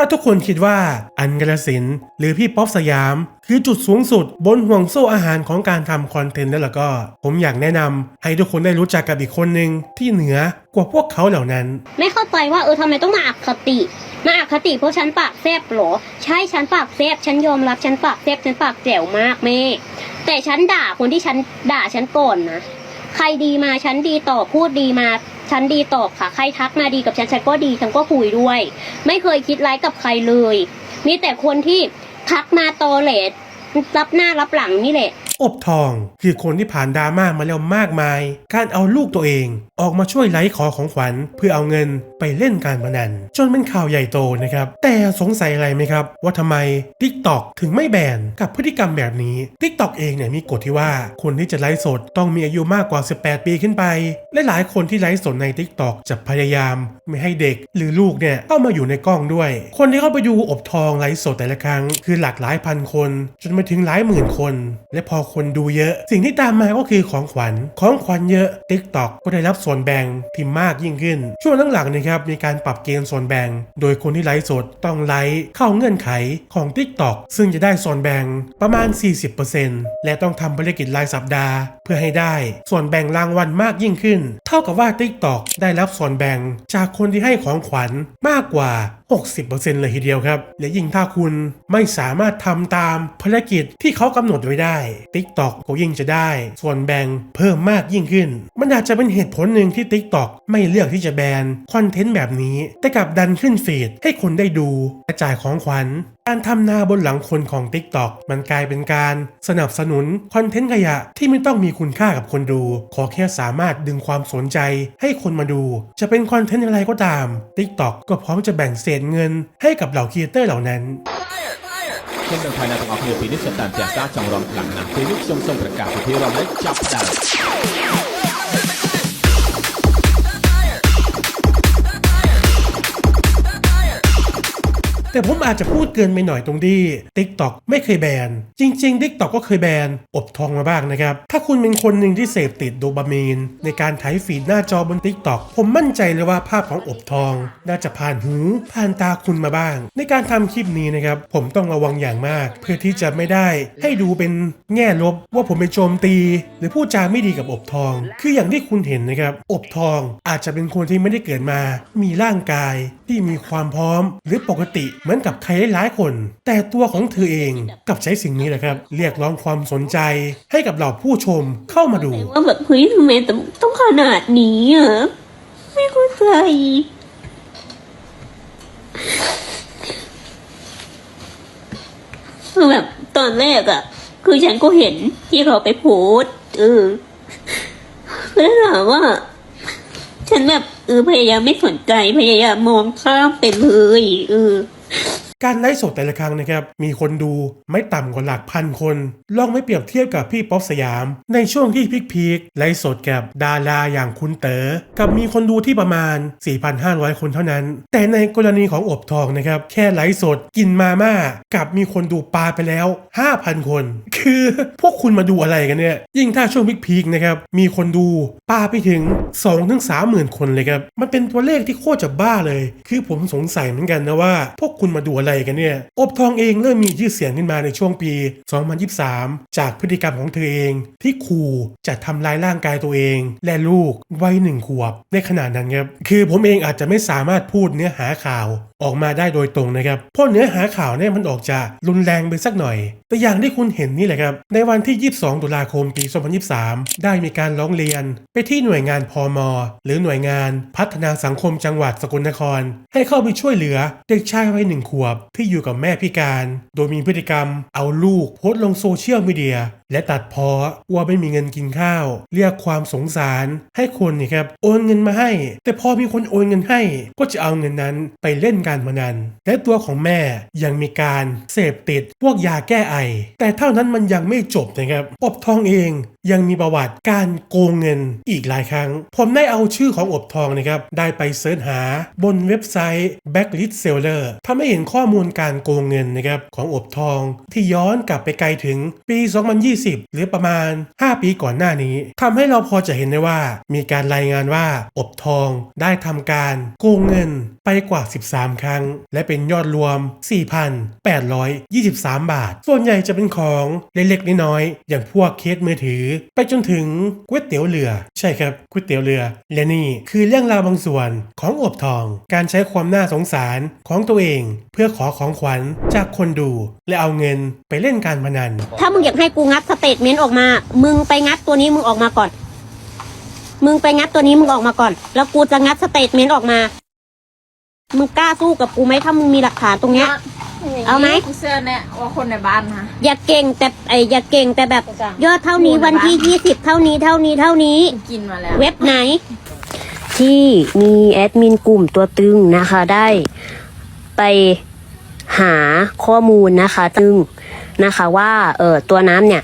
ถ้าทุกคนคิดว่าอันกระสินธุ์หรือพี่ป๊อปสยาม คือจุดสูงสุดบนห่วงโซ่อาหารของการทำคอนเทนต์แล้วล่ะก็ ผมอยากแนะนำให้ทุกคนได้รู้จักกับอีกคนหนึ่งที่เหนือกว่าพวกเขาเหล่านั้น ไม่เข้าใจว่าเออทำไมต้องมาอักคติ มาอักคติเพราะฉันปากแซบหรอ ใช่ฉันปากแซบฉันยอมรับฉันปากแซบฉันปากแจ๋วมากแม่แต่ฉันด่าคนที่ฉันด่าฉันก่อนนะ ใครดีมาฉันดีตอบพูดดีมาฉันดีตอบค่ะ ใครทักมาดีกับฉันฉันก็ดีฉันก็คุยด้วย ไม่เคยคิดร้ายกับใครเลย มีแต่คนที่ทักมาตอเลดรับหน้ารับหลังนี่แหละ อบทอง คือคนที่ผ่านดราม่ามาแล้วมากมาย การเอาลูกตัวเอง ออกมาช่วยไลฟ์ขอของขวัญ เพื่อเอาเงินไปเล่นการพนัน จนเป็นข่าวใหญ่โตนะครับ แต่สงสัยอะไรไหมครับ ว่าทำไม TikTok ถึงไม่แบนกับพฤติกรรมแบบนี้ TikTok เองเนี่ยมีกฎที่ว่าคนที่จะไลฟ์สดต้องมีอายุมากกว่า 18 ปีขึ้นไป และหลายคนที่ไลฟ์สดใน TikTok จะพยายามไม่ให้เด็ก หรือลูกเนี่ยเข้ามาอยู่ในกล้องด้วย คนที่เข้าไปดูอบทองไลฟ์สดแต่ละครั้ง คือหลักหลายพันคน จนไปถึงหลายหมื่นคน และพอคนดูเยอะ สิ่งที่ตามมาก็คือของขวัญ ของขวัญเยอะ TikTok ก็ได้รับส่วนแบ่งที่มากยิ่งขึ้น ช่วงหลังๆนะครับมีการปรับเกณฑ์ส่วนแบ่ง โดยคนที่ไลฟ์สดต้องไลฟ์เข้าเงื่อนไขของ TikTok ซึ่งจะได้ส่วนแบ่งประมาณ 40%และต้องทำภารกิจรายสัปดาห์ เพื่อให้ได้ ส่วนแบ่งรางวัลมากยิ่งขึ้น เท่ากับว่า TikTok ได้รับส่วนแบ่งจากคนที่ให้ของขวัญมากกว่า 60%เลยทีเดียวครับ และยิ่งถ้าคุณไม่สามารถทำตามภารกิจที่เขากำหนดไว้ได้ TikTok ก็ยิ่งจะได้ ส่วนแบ่งเพิ่มมากยิ่งขึ้น มันอาจจะเป็นเหตุผลหนึ่งที่ TikTok ไม่เลือกที่จะแบนคอนเทนต์แบบนี้ แต่กลับดันขึ้นฟีดให้คนได้ดูและจ่ายของขวัญ การทำนาบนหลังคนของ t i k t o อกมันกลายเป็นการสนับสนุนคอนเทนต์ขยะที่ไม่ต้องมีคุณค่ากับคนดู ขอแค่สามารถดึงความสนใจให้คนมาดู จะเป็นคอนเทนต์อะไรก็ตาม t i k t o อกก็พร้อมจะแบ่งเศษเงินให้กับเหล่าครีเอเตอร์เหล่านั้นเช่นเดิมภายในของออกเดือนปีนี้สตานเซียซ่าจองรอมหลังนะงที่ลูกชมทรงประกาศที่เราได้จับได้ แต่ผมอาจจะพูดเกินไปหน่อยตรงที่ TikTok ไม่เคยแบน จริง ๆ TikTok ก็เคยแบน อบทองมาบ้างนะครับ ถ้าคุณเป็นคนหนึ่งที่เสพติดโดปามีน ในการไถฟีดหน้าจอบน TikTok ผมมั่นใจเลยว่าภาพของอบทอง น่าจะผ่านหู ผ่านตาคุณมาบ้าง ในการทำคลิปนี้นะครับ ผมต้องระวังอย่างมาก เพื่อที่จะไม่ได้ให้ดูเป็นแง่ลบว่าผมไปโจมตี หรือพูดจาไม่ดีกับอบทอง คืออย่างที่คุณเห็นนะครับ อบทองอาจจะเป็นคนที่ไม่ได้เกิดมา มีร่างกาย ที่มีความพร้อม หรือปกติเหมือนกับใครหลายๆคน แต่ตัวของเธอเองกับใช้สิ่งนี้แหละครับ เรียกร้องความสนใจให้กับเหล่าผู้ชมเข้ามาดูว่าแบบเฮ้ยทำไมต้องขนาดนี้อะไม่เข้าใจคือแบบตอนแรกอะคือฉันก็เห็นที่เขาไปโพสต์เออแล้วถามว่า ฉันแบบเออพยายามไม่สนใจพยายามมองข้ามไปเลยเออ การไลฟ์สดแต่ละครั้งนะครับ มีคนดูไม่ต่ำกว่าหลักพันคน ลองไม่เปรียบเทียบกับพี่ป๊อปสยาม ในช่วงที่พีคๆไลฟ์สดกับดาราอย่างคุณเต๋อกับมีคนดูที่ประมาณ 4,500 คนเท่านั้น แต่ในกรณีของอบทองนะครับ แค่ไลฟ์สดกินมาม่ากับมีคนดูปลาไปแล้ว 5,000 คน คือพวกคุณมาดูอะไรกันเนี่ย ยิ่งถ้าช่วงพีคๆนะครับ มีคนดูปลาไปถึง 2-3หมื่นคนเลยครับ มันเป็นตัวเลขที่โคตรจะบ้าเลย คือผมสงสัยเหมือนกันนะว่า พวกคุณมาดูอะไรกันเนี่ยอบทองเองเริ่มมีชื่อเสียงขึ้นมาในช่วงปี 2023 จากพฤติกรรมของเธอเอง ที่ขู่จะทำลายร่างกายตัวเอง และลูกวัยหนึ่งขวบในขณะนั้นครับคือผมเองอาจจะไม่สามารถพูดเนื้อหาข่าว ออกมาได้โดยตรงนะครับเพราะเนื้อหาข่าวเนี่ยมันออกจะรุนแรงไปสักหน่อย แต่อย่างที่คุณเห็นนี่แหละครับ ในวันที่ 22 ตุลาคมปี 2023 ได้มีการร้องเรียน ไปที่หน่วยงานพอมหรือหน่วยงานพัฒนาสังคมจังหวัดสกลนคร ให้เข้าไปช่วยเหลือเด็กชายวัยหนึ่งขวบ ที่อยู่กับแม่พิการ โดยมีพฤติกรรม เอาลูกโพสต์ลงโซเชียลมีเดีย และตัดเพอว่าไม่มีเงินกินข้าว เรียกความสงสาร ให้คนนี่ครับโอนเงินมาให้ แต่พอมีคนโอนเงินให้ ก็จะเอาเงินนั้นไปเล่นการพนัน และตัวของแม่ยังมีการเสพติดพวกยาแก้ไอ แต่เท่านั้นมันยังไม่จบนะครับอบทองเอง ยังมีประวัติการโกงเงินอีกหลายครั้ง ผมได้เอาชื่อของอบทองนะครับได้ไปเสิร์ชหาบนเว็บไซต์ Backlist Seller ทำให้เห็นข้อมูลการโกงเงินนะครับของอบทองที่ย้อนกลับไปไกลถึงปี 2020 หรือประมาณ 5 ปีก่อนหน้านี้ทำให้เราพอจะเห็นได้ว่า มีการรายงานว่าอบทองได้ทำการโกงเงินไปกว่า 13 ครั้ง และเป็นยอดรวม 4,823 บาท ส่วนใหญ่จะเป็นของเล็กๆน้อยๆอย่างพวกเคสมือถือไปจนถึงก๋วยเตี๋ยวเรือ ใช่ครับก๋วยเตี๋ยวเรือ และนี่คือเรื่องราวบางส่วนของอบทอง การใช้ความน่าสงสารของตัวเอง เพื่อขอของขวัญจากคนดู และเอาเงินไปเล่นการพนัน ถ้ามึงอยากให้กูงัดสเตทเมนต์ออกมา มึงไปงัดตัวนี้มึงออกมาก่อน มึงไปงัดตัวนี้มึงออกมาก่อน แล้วกูจะงัดสเตทเมนต์ออกมา มึงกล้าสู้กับกูไหมถ้ามึงมีหลักฐานตรงเนี้ย เอาไหมกูเสื้อเนี่ยว่าคนในบ้านนะอย่าเก่งแต่ไออย่าเก่งแต่แบบจ้ะยอดเท่านี้วันที่ยี่สิบเท่านี้เท่านี้เท่านี้กูกินมาแล้ว เว็บไหน ที่มีแอดมินกลุ่มตัวตึงนะคะได้ไปหาข้อมูลนะคะตึงนะคะว่าเออตัวน้ำเนี่ย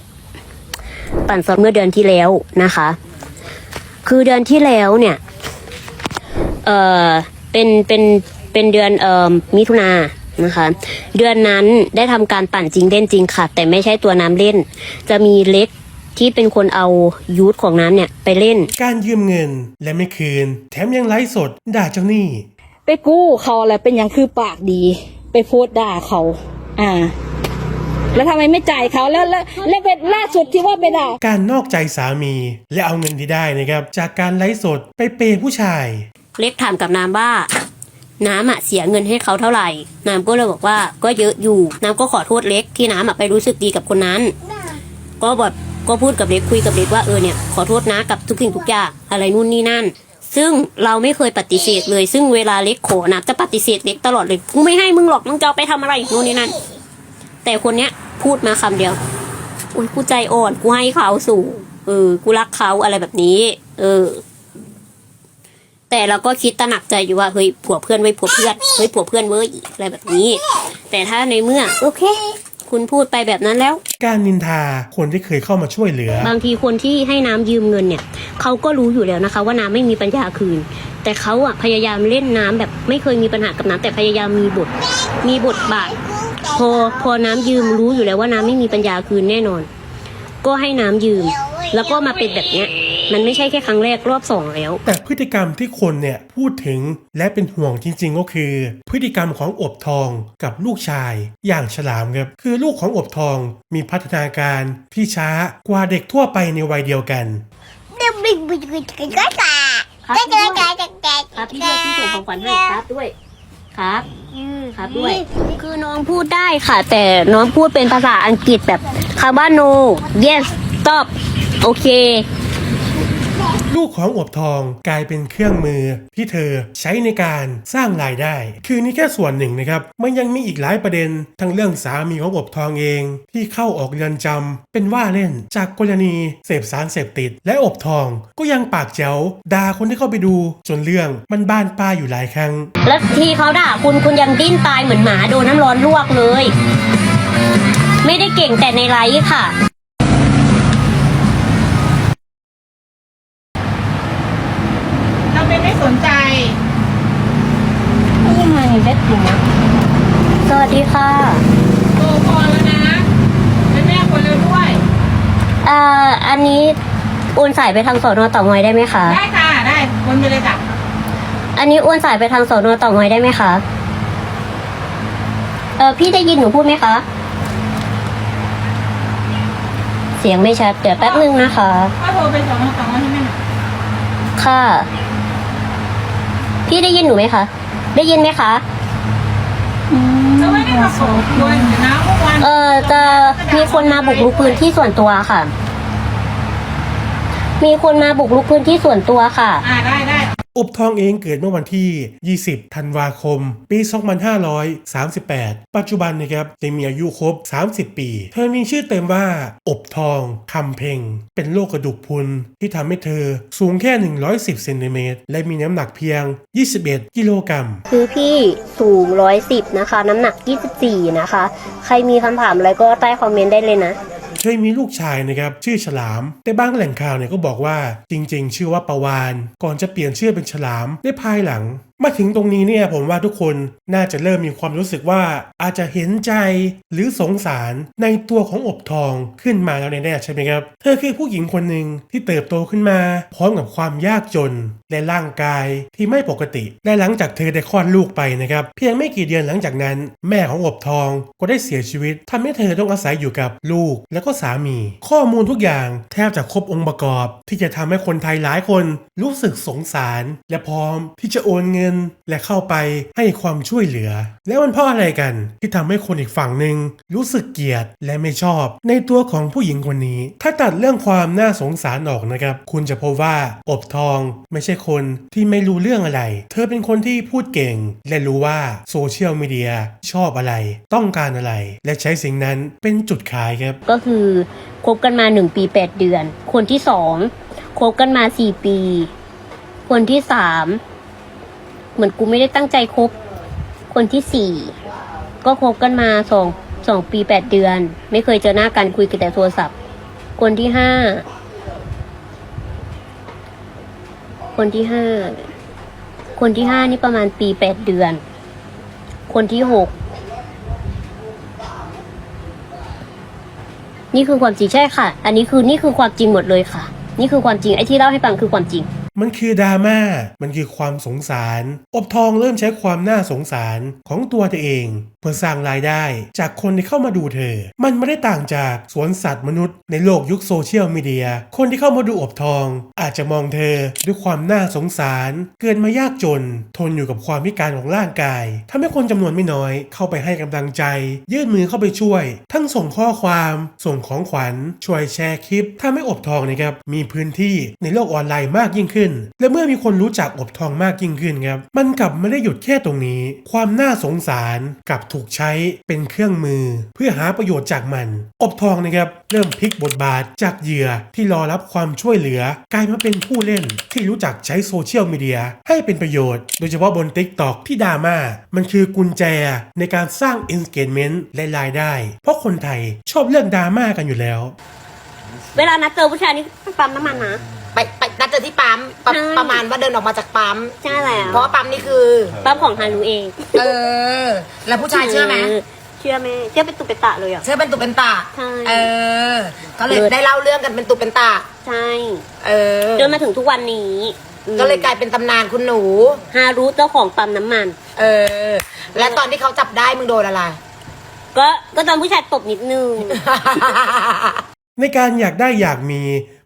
ปั่นสดเมื่อเดือนที่แล้วนะคะ คือเดือนที่แล้วเนี่ยเออเป็นเป็นเป็นเดือนเอ่อมิถุนา นะคะ เดือนนั้นได้ทำการปั่นจริงเล่นจริงค่ะ แต่ไม่ใช่ตัวน้ำเล่น จะมีเล็กที่เป็นคนเอายูทของน้ำเนี่ยไปเล่น การยืมเงินและไม่คืน แถมยังไลฟ์สดด่าเจ้าหนี้ ไปกู้เขาอะไรเป็นอย่างคือปากดี ไปโพสต์ด่าเขา อ่า แล้วทำไมไม่จ่ายเขาแล้วแล้วแล้วเป็นล่าสุดที่ว่าไปด่าการนอกใจสามีและเอาเงินที่ได้นะครับ จากการไลฟ์สดไปเปย์ผู้ชาย เล็กถามกับน้ำว่า น้ำอะเสียเงินให้เขาเท่าไหร่ น้ำก็เลยบอกว่าก็เยอะอยู่ น้ำก็ขอโทษเล็กที่น้ำอะไปรู้สึกดีกับคนนั้น ก็บอกก็พูดกับเล็กคุยกับเล็กว่าเออเนี่ยขอโทษนะกับทุกสิ่งทุกอย่างอะไรนู่นนี่นั่น ซึ่งเราไม่เคยปฏิเสธเลย ซึ่งเวลาเล็กขอน้ำจะปฏิเสธเล็กตลอดเลยกูไม่ให้มึงหรอกมึงจะเอาไปทำอะไรนู่นนี่นั่น แต่คนเนี้ยพูดมาคำเดียวอุ้ยกูใจอ่อนกูให้เขาสู่เออกูรักเขาอะไรแบบนี้ เออ แต่เราก็คิดตระหนักใจอยู่ว่าเฮ้ยผัวเพื่อนไว้ยผัวเพื่อนเฮ้ยผัวเพื่อนเว้ยอะไรแบบนี้ แต่ถ้าในเมื่อโอเค คุณพูดไปแบบนั้นแล้ว การนินทาคนที่เคยเข้ามาช่วยเหลือ บางทีคนที่ให้น้ำยืมเงินเนี่ยเขาก็รู้อยู่แล้วนะคะ ว่าน้ำไม่มีปัญญาคืน แต่เขาอะพยายามเล่นน้ำแบบไม่เคยมีปัญหากับน้ำแต่พยายามมีบท มีบทบาท พอพอน้ำยืมรู้อยู่แล้วว่าน้ำไม่มีปัญญาคืนแน่นอน ก็ให้น้ำยืม แล้วก็มาเป็นแบบเนี้ย มันไม่ใช่แค่ครั้งแรกรอบสองแล้ว แต่พฤติกรรมที่คนเนี่ยพูดถึงและเป็นห่วงจริง ๆ ก็คือ พฤติกรรมของอบทองกับลูกชาย อย่างฉลามครับคือลูกของอบทองมีพัฒนาการที่ช้ากว่าเด็กทั่วไปในวัยเดียวกันครับพี่ด้วยพี่ส่งของขวัญให้ครับด้วยครับครับด้วย คือน้องพูดได้ค่ะ แต่น้องพูดเป็นภาษาอังกฤษแบบคำว่า no yes stop โอเค ลูกของอบทองกลายเป็นเครื่องมือที่เธอใช้ในการสร้างรายได้ คือนี่แค่ส่วนหนึ่งนะครับ มันยังมีอีกหลายประเด็น ทั้งเรื่องสามีของอบทองเอง ที่เข้าออกเรือนจำเป็นว่าเล่นจากกรณีเสพสารเสพติด และอบทองก็ยังปากแจ๋วด่าคนที่เข้าไปดู จนเรื่องมันบ้านป้าอยู่หลายครั้ง แล้วที่เขาด่าคุณคุณยังดิ้นตายเหมือนหมาโดนน้ำร้อนลวกเลย ไม่ได้เก่งแต่ในไลฟ์ค่ะ เราเป็นไม่ส นใจนี่มาในเว็บอยู่นะสวัสดีค่ะโตพอแล้วนะเป็นแม่คนแล้วด้วยเอ่ออันนี้โอนสายไปทางสอนอเต่างอยได้ไหมคะ ได้ค่ะได้คนไปเลยจ้ะอันนี้โอนสายไปทางสอนอเต่างอยได้ไหมคะเออพี่ได้ยินหนูพูดไหมคะ เสียงไม่ชัด เดี๋ยวแป๊บนึงนะคะก็โทรไปสองสองวันใช่ไหมน่ะค่ะ พี่ได้ยินหนูไหมคะ ได้ยินไหมคะเราไม่ได้มาขอควรนะเมื่อวานเออจะมีคนมาบุกรุกพื้นที่ส่วนตัวค่ะ มีคนมาบุกรุกพื้นที่ส่วนตัวค่ะ อ่าได้ได้ อบทองเองเกิดเมื่อวันที่ 20 ธันวาคม ปี 2538 ปัจจุบันนะครับได้มีอายุครบ 30 ปี เธอมีชื่อเต็มว่า อบทองคำเพ็งเป็นโรคกระดูกพุนที่ทำให้เธอสูงแค่ 110 เซนติเมตร และมีน้ำหนักเพียง 21 กิโลกรัม คือพี่สูงร้อยสิบนะคะ น้ำหนักยี่สิบสี่นะคะ ใครมีคำถามอะไรก็ใต้คอมเมนต์ได้เลยนะ เคยมีลูกชายนะครับชื่อฉลาม แต่บางแหล่งข่าวเนี่ยก็บอกว่าจริง ๆ ชื่อว่าประวาน ก่อนจะเปลี่ยนชื่อเป็นฉลามได้ภายหลังมาถึงตรงนี้เนี่ยผมว่าทุกคนน่าจะเริ่มมีความรู้สึกว่าอาจจะเห็นใจหรือสงสารในตัวของอบทองขึ้นมาแล้วแน่ๆใช่ไหมครับ เธอคือผู้หญิงคนหนึ่งที่เติบโตขึ้นมา พร้อมกับความยากจนและร่างกายที่ไม่ปกติ และหลังจากเธอได้คลอดลูกไปนะครับ เพียงไม่กี่เดือนหลังจากนั้น แม่ของอบทองก็ได้เสียชีวิตทำให้เธอต้องอาศัยอยู่กับลูกและก็สามี ข้อมูลทุกอย่างแทบจะครบองค์ประกอบ ที่จะทำให้คนไทยหลายคนรู้สึกสงสาร และพร้อมที่จะโอนเงินและเข้าไปให้ความช่วยเหลือ แล้วมันเพราะอะไรกันที่ทำให้คนอีกฝั่งหนึ่งรู้สึกเกลียดและไม่ชอบ ในตัวของผู้หญิงคนนี้ ถ้าตัดเรื่องความน่าสงสารออกนะครับ คุณจะพบว่าอบทองไม่ใช่คนที่ไม่รู้เรื่องอะไร เธอเป็นคนที่พูดเก่ง และรู้ว่าโซเชียลมีเดียชอบอะไร ต้องการอะไร และใช้สิ่งนั้นเป็นจุดขายครับ ก็คือคบกันมาหนึ่งปีแปดเดือน คนที่สองคบกันมาสี่ปี คนที่สาม เหมือนกูไม่ได้ตั้งใจคบ คนที่สี่ก็คบกันมาสองสองปีแปดเดือน ไม่เคยเจอหน้ากันคุยกันแต่โทรศัพท์ คนที่ห้าคนที่ห้าคนที่ห้านี่ประมาณปีแปดเดือน คนที่หกนี่คือความจริงใช่ค่ะ อันนี้คือนี่คือความจริงหมดเลยค่ะ นี่คือความจริงไอ้ที่เล่าให้ฟังคือความจริง มันคือดราม่า มันคือความสงสาร อบทองเริ่มใช้ความน่าสงสารของตัวเธอเอง เพื่อสร้างรายได้จากคนที่เข้ามาดูเธอ มันไม่ได้ต่างจากสวนสัตว์มนุษย์ในโลกยุคโซเชียลมีเดีย คนที่เข้ามาดูอบทอง อาจจะมองเธอด้วยความน่าสงสาร เกิดมายากจน ทนอยู่กับความพิการของร่างกายทำให้คนจำนวนไม่น้อย เข้าไปให้กำลังใจ ยื่นมือเข้าไปช่วย ทั้งส่งข้อความ ส่งของขวัญ ช่วยแชร์คลิปทำให้อบทองนะครับมีพื้นที่ในโลกออนไลน์มากยิ่งขึ้น และเมื่อมีคนรู้จักอบทองมากยิ่งขึ้นครับมันกลับไม่ได้หยุดแค่ตรงนี้ ความน่าสงสารกับถูกใช้เป็นเครื่องมือ เพื่อหาประโยชน์จากมัน อบทองนะครับเริ่มพลิกบทบาทจากเหยื่อที่รอรับความช่วยเหลือกลายมาเป็นผู้เล่นที่รู้จักใช้โซเชียลมีเดียให้เป็นประโยชน์ โดยเฉพาะบน t ิ k t o k ที่ดราม่ามันคือกุญแจในการสร้าง engagement และรายได้ เพราะคนไทยชอบเรื่องดราม่ากันอยู่แล้ว เวลานัดเจอผู้ชายนี่ไปปั๊มน้ำมันนะ ไปไปนัดเจอที่ปั๊มปะใช่ ประมาณว่าเดินออกมาจากปั๊ม ใช่แล้วเพราะว่าปั๊มนี่คือ ปั๊มของฮารุเองเออ แล้วผู้ชายเชื่อไหมเชื่อไหมเชื่อเป็นตุเป็นตะเลยอะ เชื่อเป็นตุเป็นตาใช่เออ ก็เลยเลิศ ได้เล่าเรื่องกันเป็นตุเป็นตาใช่เออ จนมาถึงทุกวันนี้อืมก็เลยกลายเป็นตำนานคุณหนู ฮารุเจ้าของปั๊มน้ำมัน เออ และตอนที่เขาจับได้มึงโดนอะไร ก็ก็ตอนผู้ชายตบนิดนึง ในการอยากได้อยากมี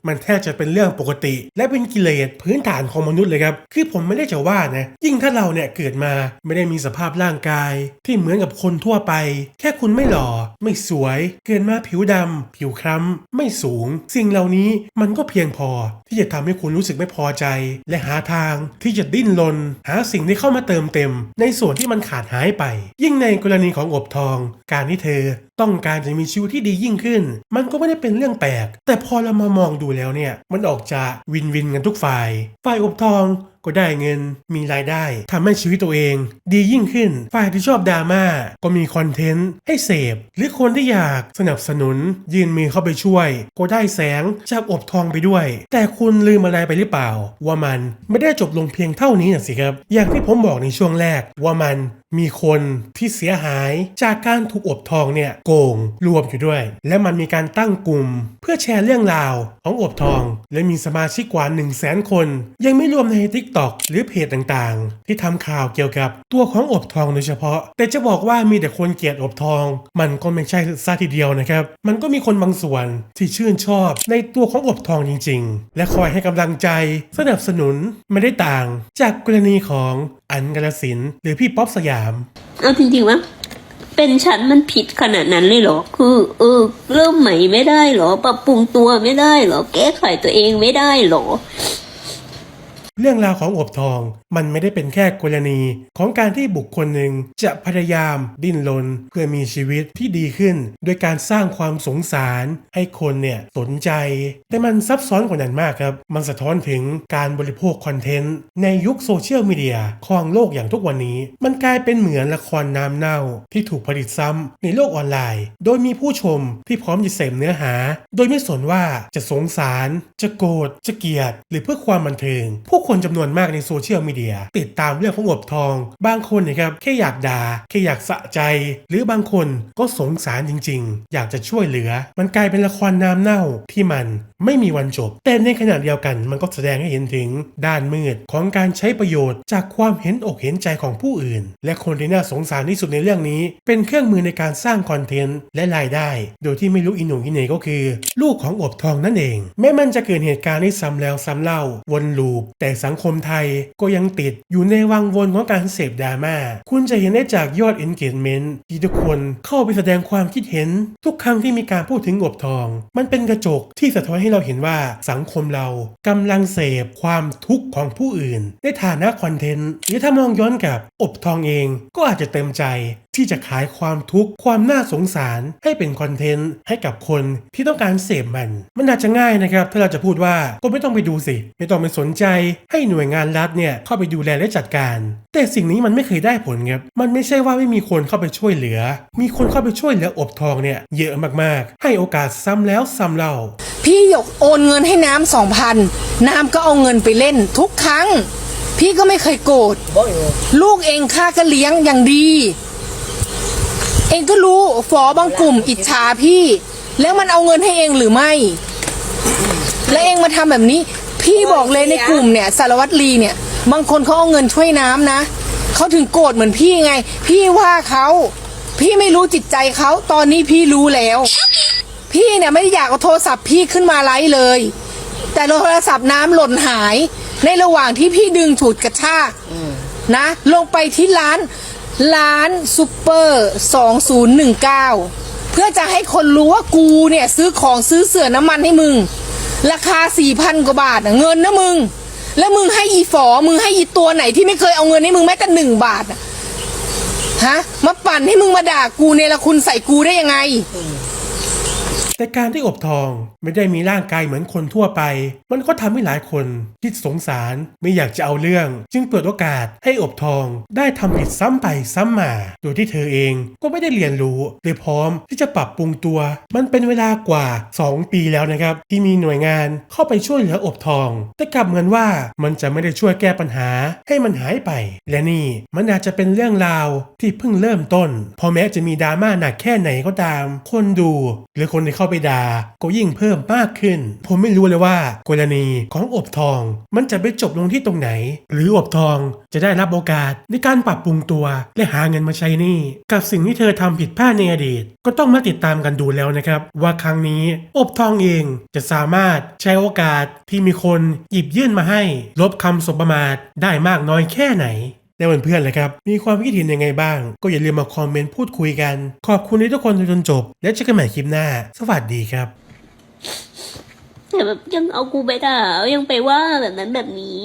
มันแทบจะเป็นเรื่องปกติ และเป็นกิเลสพื้นฐานของมนุษย์เลยครับ คือผมไม่ได้จะว่านะ ยิ่งถ้าเราเนี่ยเกิดมาไม่ได้มีสภาพร่างกาย ที่เหมือนกับคนทั่วไป แค่คุณไม่หล่อ ไม่สวย เกิดมาผิวดำ ผิวคล้ำ ไม่สูง สิ่งเหล่านี้มันก็เพียงพอ ที่จะทำให้คุณรู้สึกไม่พอใจ และหาทางที่จะดิ้นรนหาสิ่งที่เข้ามาเติมเต็ม ในส่วนที่มันขาดหายไป ยิ่งในกรณีของอบทอง การที่เธอ ต้องการจะมีชีวิตที่ดียิ่งขึ้น มันก็ไม่ได้เป็นเรื่องแปลก แต่พอเรามามองดูแล้วเนี่ยมันออกจะวินวินกันทุกฝ่าย ฝ่ายอบทองก็ได้เงินมีรายได้ทำให้ชีวิตตัวเอง ดียิ่งขึ้น ฝ่ายที่ชอบดราม่าก็มีคอนเทนต์ให้เสพ หรือคนที่อยากสนับสนุน ยืนมือเข้าไปช่วย ก็ได้แสงจากอบทองไปด้วย แต่คุณลืมอะไรไปหรือเปล่า ว่ามันไม่ได้จบลงเพียงเท่านี้นะสิครับ อย่างที่ผมบอกในช่วงแรกว่ามันมีคนที่เสียหายจากการถูกอบทองเนี่ยโกงรวมอยู่ด้วย และมันมีการตั้งกลุ่ม เพื่อแชร์เรื่องราวของอบทอง และมีสมาชิกกว่า 1 0 0 0 0แสนคน ยังไม่รวมในทิก TikTok หรือเพจต่างๆ ที่ทำข่าวเกี่ยวกับตัวของอบทองโดยเฉพาะ แต่จะบอกว่ามีแต่คนเกลียดอบทอง มันก็ไม่ใช่ซะทีเดียวนะครับ มันก็มีคนบางส่วนที่ชื่นชอบในตัวของอบทองจริง ๆ และคอยให้กำลังใจสนับสนุนไม่ได้ต่าง จากกรณีของอันกระสินหรือพี่ป๊อปสยามเอาจริงๆว่าเป็นฉันมันผิดขนาดนั้นเลยเหรอ คือ เออ เริ่มใหม่ไม่ได้เหรอ ปรับปรุงตัวไม่ได้เหรอ แก้ไขตัวเองไม่ได้เหรอ เรื่องราวของอบทองมันไม่ได้เป็นแค่กรณี ของการที่บุคคลหนึ่งจะพยายามดิ้นรนเพื่อมีชีวิตที่ดีขึ้น โดยการสร้างความสงสาร ให้คนเนี่ยสนใจ แต่มันซับซ้อนกว่านั้นมากครับ มันสะท้อนถึงการบริโภคคอนเทนต์ ในยุคโซเชียลมีเดียครองโลกอย่างทุกวันนี้ มันกลายเป็นเหมือนละครน้ำเน่า ที่ถูกผลิตซ้ำในโลกออนไลน์ โดยมีผู้ชมที่พร้อมจะเสพเนื้อหา โดยไม่สนว่าจะสงสาร จะโกรธจะเกลียด หรือเพื่อความบันเทิงผู้คนจำนวนมากในโซเชียลมีเดียติดตามเรื่องของอบทอง บางคนนะครับแค่อยากด่าแค่อยากสะใจ หรือบางคนก็สงสารจริง ๆ อยากจะช่วยเหลือ มันกลายเป็นละครน้ำเน่าที่มันไม่มีวันจบ แต่ในขณะเดียวกันมันก็แสดงให้เห็นถึงด้านมืดของการใช้ประโยชน์ จากความเห็นอกเห็นใจของผู้อื่น และคนที่น่าสงสารที่สุดในเรื่องนี้ เป็นเครื่องมือในการสร้างคอนเทนต์และรายได้ โดยที่ไม่รู้อิหนุ่อินเน่ก็คือ ลูกของอบทองนั่นเอง แม้มันจะเกิดเหตุการณ์ที่ซ้ำแล้วซ้ำเล่าวนลูปแต่สังคมไทยก็ยังติดอยู่ในวังวนของการเสพดราม่า คุณจะเห็นได้จากยอด engagement ที่ทุกคนเข้าไปแสดงความคิดเห็น ทุกครั้งที่มีการพูดถึงอบทอง มันเป็นกระจกที่สะท้อนให้เราเห็นว่าสังคมเรากำลังเสพความทุกข์ของผู้อื่นในฐานะคอนเทนต์หรือถ้ามองย้อนกลับอบทองเองก็อาจจะเต็มใจ ที่จะขายความทุกข์ความน่าสงสารให้เป็นคอนเทนต์ให้กับคนที่ต้องการเสพมัน มันอาจจะง่ายนะครับ ถ้าเราจะพูดว่าก็ไม่ต้องไปดูสิ ไม่ต้องไปสนใจ ให้หน่วยงานรัฐเนี่ยเข้าไปดูแลและจัดการ แต่สิ่งนี้มันไม่เคยได้ผลครับมันไม่ใช่ว่าไม่มีคนเข้าไปช่วยเหลือ มีคนเข้าไปช่วยเหลืออบทองเนี่ยเยอะมากๆ ให้โอกาสซ้ำแล้วซ้ำเล่าพี่หยกโอนเงินให้น้ำสองพันน้ำก็เอาเงินไปเล่นทุกครั้ง พี่ก็ไม่เคยโกรธลูกเองค่าก็เลี้ยงอย่างดี เองก็รู้ฝอบางกลุ่มอิจฉาพี่ แล้วมันเอาเงินให้เองหรือไม่ แล้วเองมาทำแบบนี้ พี่บอกเลยในกลุ่มเนี่ยสารวัตรลีเนี่ย บางคนเขาเอาเงินช่วยน้ำนะเขาถึงโกรธเหมือนพี่ไง พี่ว่าเขาพี่ไม่รู้จิตใจเขาตอนนี้พี่รู้แล้ว พี่เนี่ยไม่ได้อยากเอาโทรศัพท์พี่ขึ้นมาไลฟ์เลย แต่โทรศัพท์น้ำหล่นหาย ในระหว่างที่พี่ดึงฉุดกระชากนะ ลงไปที่ร้าน ร้านซูเปอร์ 2019 เพื่อจะให้คนรู้ว่ากูเนี่ย ซื้อของซื้อเสื่อน้ำมันให้มึง ราคา 4,000 กว่าบาทน่ะเงินนะมึง แล้วมึงให้อีฝอ มึงให้อีตัวไหนที่ไม่เคยเอาเงินให้มึงแม้แต่หนึ่งบาท ฮะ มาปั่นให้มึงมาด่ากูเนรคุณใส่กูได้ยังไง แต่การที่อบทองไม่ได้มีร่างกายเหมือนคนทั่วไป มันก็ทำให้หลายคนคิดสงสารไม่อยากจะเอาเรื่อง จึงเปิดโอกาสให้อบทองได้ทำผิดซ้ำไปซ้ำมา โดยที่เธอเองก็ไม่ได้เรียนรู้หรือพร้อมที่จะปรับปรุงตัว มันเป็นเวลากว่า 2 ปีแล้วนะครับ ที่มีหน่วยงานเข้าไปช่วยเหลืออบทอง แต่กลับเหมือนว่ามันจะไม่ได้ช่วยแก้ปัญหาให้มันหายไป และนี่มันอาจจะเป็นเรื่องราวที่เพิ่งเริ่มต้น พอแม้จะมีดราม่าหนักแค่ไหนก็ตาม คนดู หรือคนที่เข้าไปด่าก็ยิ่งเพิ่มมากขึ้น ผมไม่รู้เลยว่ากรณีของอบทอง มันจะไปจบลงที่ตรงไหน หรืออบทองจะได้รับโอกาสในการปรับปรุงตัว และหาเงินมาใช้หนี้กับสิ่งที่เธอทำผิดพลาดในอดีต ก็ต้องมาติดตามกันดูแล้วนะครับ ว่าครั้งนี้อบทองเองจะสามารถใช้โอกาสที่มีคนหยิบยื่นมาให้ ลบคำสบประมาทได้มากน้อยแค่ไหน และเพื่อนๆเลยครับ มีความคิดเห็นยังไงบ้าง ก็อย่าลืมมาคอมเมนต์พูดคุยกัน ขอบคุณที่ทุกคนดูจนจบ และเจอกันใหม่คลิปหน้า สวัสดีครับแต่แบบยังเอากูไปด่ายังไปว่าแบบนั้นแบบนี้